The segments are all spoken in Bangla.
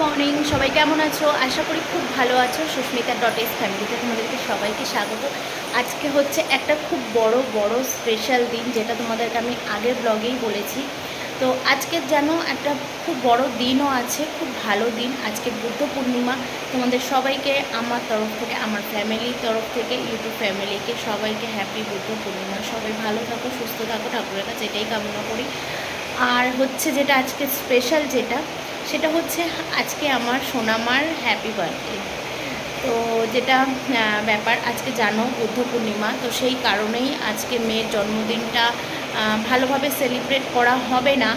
মর্নিং সবাই কেমন আছো? আশা করি খুব ভালো আছো। সুস্মিতা ডট এস ফ্যামিলিতে তোমাদেরকে সবাইকে স্বাগত। আজকে হচ্ছে একটা খুব বড় বড় স্পেশাল দিন, যেটা তোমাদেরকে আমি আগের ব্লগেই বলেছি। তো আজকের যেন একটা খুব বড় দিনও আছে, খুব ভালো দিন। আজকে বুদ্ধ পূর্ণিমা। তোমাদের সবাইকে আমার তরফ থেকে, আমার ফ্যামিলির তরফ থেকে, ইউটিউব ফ্যামিলিকে সবাইকে হ্যাপি বুদ্ধ পূর্ণিমা। সবাই ভালো থাকো, সুস্থ থাকো, ঠাকুরের কাছে এটাই কামনা করি। আর হচ্ছে যেটা আজকে স্পেশাল যেটা সেটা হচ্ছে আজকে আমার সোনামার হ্যাপি বার্থডে তো যেটা ব্যাপার, আজকে জানো বুদ্ধ পূর্ণিমা, তো সেই কারণেই আজকে মেয়ের জন্মদিনটা ভালোভাবে সেলিব্রেট করা হবে না।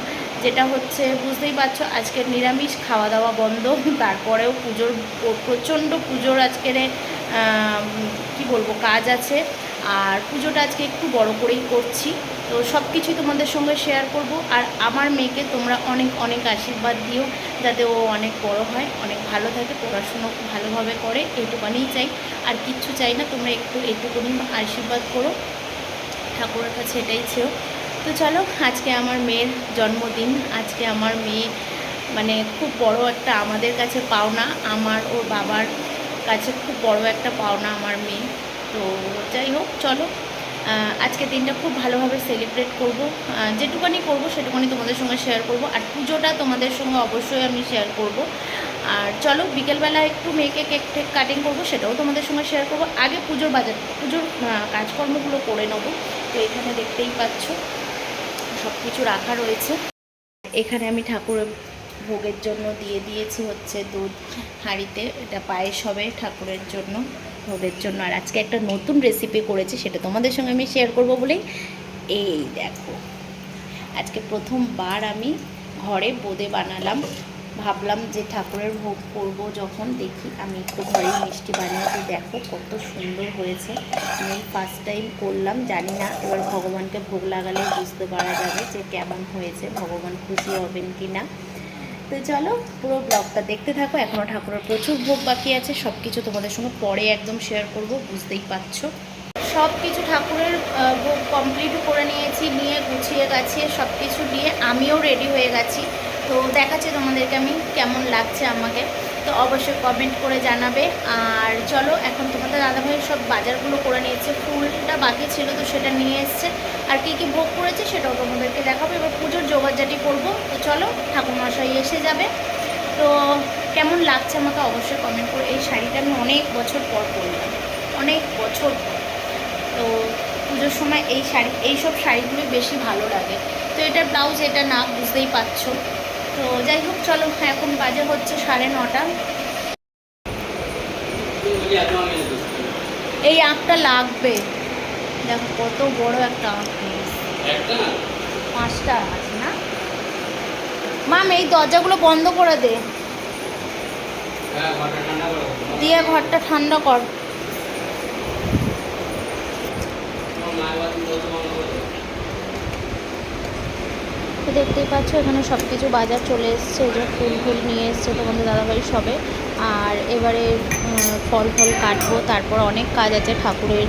যেটা হচ্ছে, বুঝতেই পারছ আজকের নিরামিষ খাওয়া দাওয়া বন্ধ, তারপরেও পুজোর, প্রচণ্ড পুজোর আজকের কি বলব, কাজ আছে। আর পুজোটা আজকে একটু বড় করেই করছি। তো সব কিছুই তোমাদের সঙ্গে শেয়ার করব। আর আমার মেয়েকে তোমরা অনেক অনেক আশীর্বাদ দিও, যাতে ও অনেক বড় হয়, অনেক ভালো থাকে, পড়াশুনো ভালোভাবে করে, এইটুকানেই চাই। আর কিচ্ছু চাই না, তোমরা একটু, এইটুকুনি আশীর্বাদ করো। ঠাকুরের কাছে এটাই চেয়েও তো চলো, আজকে আমার মেয়ের জন্মদিন। আজকে আমার মেয়ে মানে খুব বড় একটা আমাদের কাছে পাওনা। আমার ওর বাবার কাছে খুব বড় একটা পাওনা আমার মেয়ে। তো যাই হোক, চলো। আজকে দিনটা খুব ভালোভাবে সেলিব্রেট করব। যেটুকানি করব সেটুকানি তোমাদের সঙ্গে শেয়ার করব। আর পুজোটা তোমাদের সঙ্গে অবশ্যই আমি শেয়ার করব। আর চলো, বিকেলবেলা একটু মেয়েকে কেক টেক কাটিং করব, সেটাও তোমাদের সঙ্গে শেয়ার করব। আগে পুজোর বাজার, পুজোর কাজকর্মগুলো করে নেব। তো এখানে দেখতেই পাচ্ছ সব কিছু রাখা রয়েছে। এখানে আমি ঠাকুরের ভোগের জন্য দিয়ে দিয়েছি হচ্ছে দুধ হাঁড়িতে। এটা পায়েস হবে ঠাকুরের জন্য, ভোগের জন্য। আর আজকে একটা নতুন রেসিপি করেছি, সেটা তোমাদের সঙ্গে আমি শেয়ার করব বলেই এই দেখো, আজকে প্রথমবার আমি ঘরে বোঁদে বানালাম। ভাবলাম যে ঠাকুরের ভোগ করব যখন, দেখি আমি একটু ঘরেই মিষ্টি বানিয়েছি। দেখো কত সুন্দর হয়েছে। আমি ফার্স্ট টাইম করলাম, জানি না, এবার ভগবানকে ভোগ লাগালে বুঝতে পারা যাবে যে কেমন হয়েছে। ভগবান খুশি হবেন কি না তো চলো, পুরো ব্লগটা দেখতে থাকো। এখনও ঠাকুরের প্রচুর ভোগ বাকি আছে। সব কিছু তোমাদের সঙ্গে পরে একদম শেয়ার করব, বুঝতেই পারছ। সব কিছু ঠাকুরের ভোগ কমপ্লিট করে নিয়েছি, নিয়ে গুছিয়ে গেছি সব কিছু নিয়ে আমিও রেডি হয়ে গেছি। তো দেখাচ্ছি তোমাদেরকে আমি কেমন লাগছে আমাকে। তো অবশ্যই কমেন্ট করে জানাবে। আর চলো, এখন তোমাদের দাদাভাই সব বাজারগুলো করে নিয়েছে। ফুলটা বাকি ছিল তো সেটা নিয়ে এসছে। আর কী কী ভোগ করেছে সেটাও তোমাদেরকে দেখাবো। এবার পুজোর জোগাড়জাটি করব। তো চলো, ঠাকুরমশাই এসে যাবে। তো কেমন লাগছে আমাকে অবশ্যই কমেন্ট করে। এই শাড়িটা আমি অনেক বছর পর পরলাম। অনেক বছর পর। তো পুজোর সময় এই শাড়ি, এই সব শাড়িগুলো বেশি ভালো লাগে। তো এটা ব্লাউজ, এটা না বুঝতেই পারছ। তো যাই হোক চলো এখন বাজে হচ্ছে সাড়ে নটা। এই আঁকটা লাগবে। দেখো কত বড় একটা আঁক পাঁচটা আছে না? মাম এই দরজাগুলো বন্ধ করে দে। দিয়ে ঘরটা ঠান্ডা কর। তো দেখতেই পাচ্ছ, এখানে সব কিছু বাজার চলে এসছে। যে ফুল ফুল নিয়ে এসছে তোমাদের দাদাভাই সবে। আর এবারে ফল ফল কাটবো। তারপর অনেক কাজ আছে ঠাকুরের।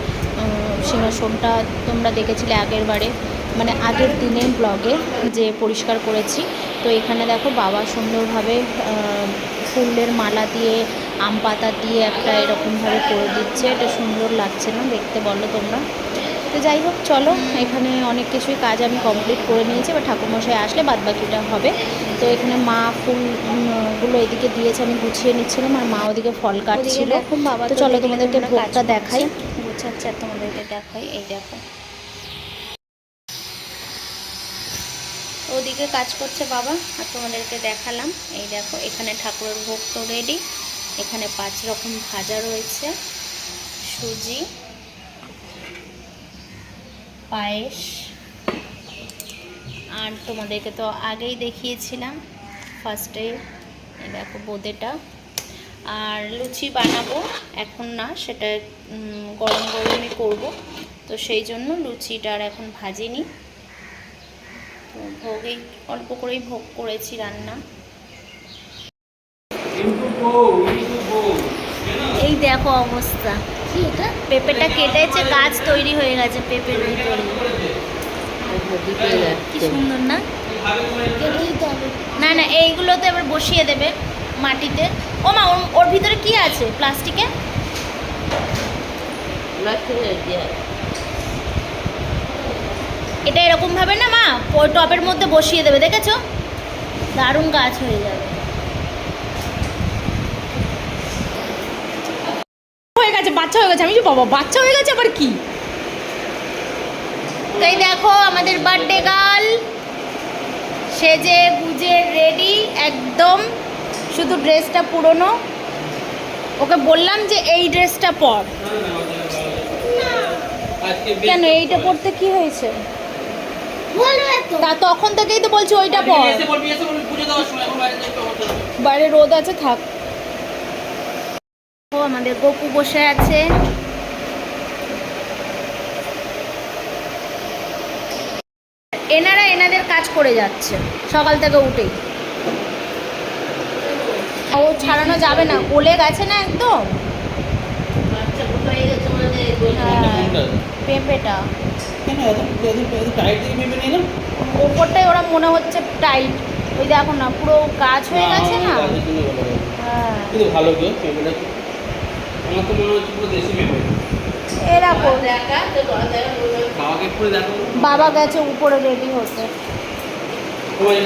সিংহাসনটা তোমরা দেখেছিলে আগের বারে। মানে আগের দিনের ব্লগে যে পরিষ্কার করেছি। তো এখানে দেখো বাবা সুন্দরভাবে ফুলের মালা দিয়ে আম পাতা দিয়ে একটা এরকমভাবে করে দিচ্ছে। এটা সুন্দর লাগছে না দেখতে বলো তোমরা? তো যাই হোক চলো। এখানে অনেক কিছুই কাজ আমি কমপ্লিট করে নিয়েছি এবার ঠাকুরমশাই আসলে বাদ বাকিটা হবে। তো এখানে মা ফুলগুলো এদিকে দিয়েছে আমি গুছিয়ে নিচ্ছিলাম আর মা ওদিকে ফল কাটছিল। তো চলো তোমাদেরকে ভোগটা দেখাই। গুছাচ্ছে আর তোমাদেরকে দেখাই এই দেখো। ওদিকে কাজ করছে বাবা আর তোমাদেরকে দেখালাম। এই দেখো এখানে ঠাকুরের ভোগ তো রেডি এখানে পাঁচ রকম ভাজা রয়েছে সুজি পায়েস। আর তোমাদেরকে তো আগেই দেখিয়েছিলাম ফার্স্টে দেখো বোঁদেটা। আর লুচি বানাবো এখন না সেটা গরম গরমই করব। তো সেই জন্য লুচিটা আর এখন ভাজিনি। তো ভোগেই অল্প করেই ভোগ করেছি রান্না। এই দেখো অবস্থা। পেঁপেটা কেটেছে, গাছ তৈরি হয়ে গেছে পেঁপের ভিতরে। কি সুন্দর না? না এইগুলো তো এবার বসিয়ে দেবে মাটিতে। ও মা, ওর- ভিতরে কি আছে? প্লাস্টিকে? এটা এরকম ভাবে না মা টবের মধ্যে বসিয়ে দেবে, দেখেছ? দারুণ গাছ হয়ে যাবে। হয়ে গেছে বাচ্চা হয়ে গেছে আমি যে বাবা বাচ্চা হয়ে গেছে আবার কি? তাই দেখো আমাদের বার্থডে গার্ল সেজে গুজে রেডি একদম শুধু ড্রেসটা পুরনো। ওকে বললাম যে এই ড্রেসটা পর। কেন এইটা পড়তে কি হয়েছে? তা তখন থেকেই তো বলছি ওইটা পর। বাইরে রোদ আছে থাক। আমাদের গপু বসে আছে। এনারা এনাদের কাজ করে যাচ্ছে সকাল থেকে উঠেই। ও ছাড়ানো যাবে না গলে গেছে না একদম? পেঁপেটা। ওপরটাই ওরা মনে হচ্ছে টাইট। ওই দেখো না পুরো গাছ হয়ে গেছে না? হ্যাঁ। ভালো কেউ পেঁপেটা আমার তো মনে হচ্ছে পুরো দেশি পেঁপে এরকম খাওয়াকে করে দেখো। বাবা গেছে উপরে রেডি হতে তোমার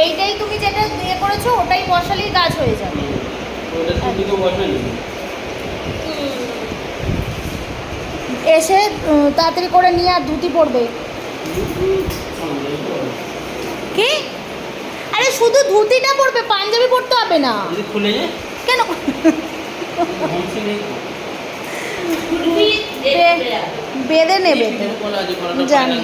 এইটাই তুমি যেটা ইয়ে করেছ ওটাই বসালেই গাছ হয়ে যাবে। এসে তাড়াতাড়ি করে নিয়ে আর ধুতি পড়বে কি? আরে শুধু ধুতিটা পরবে পাঞ্জাবি পরতে হবে না। যদি খুলে যায় কেন? বেঁধে নেবে জানি।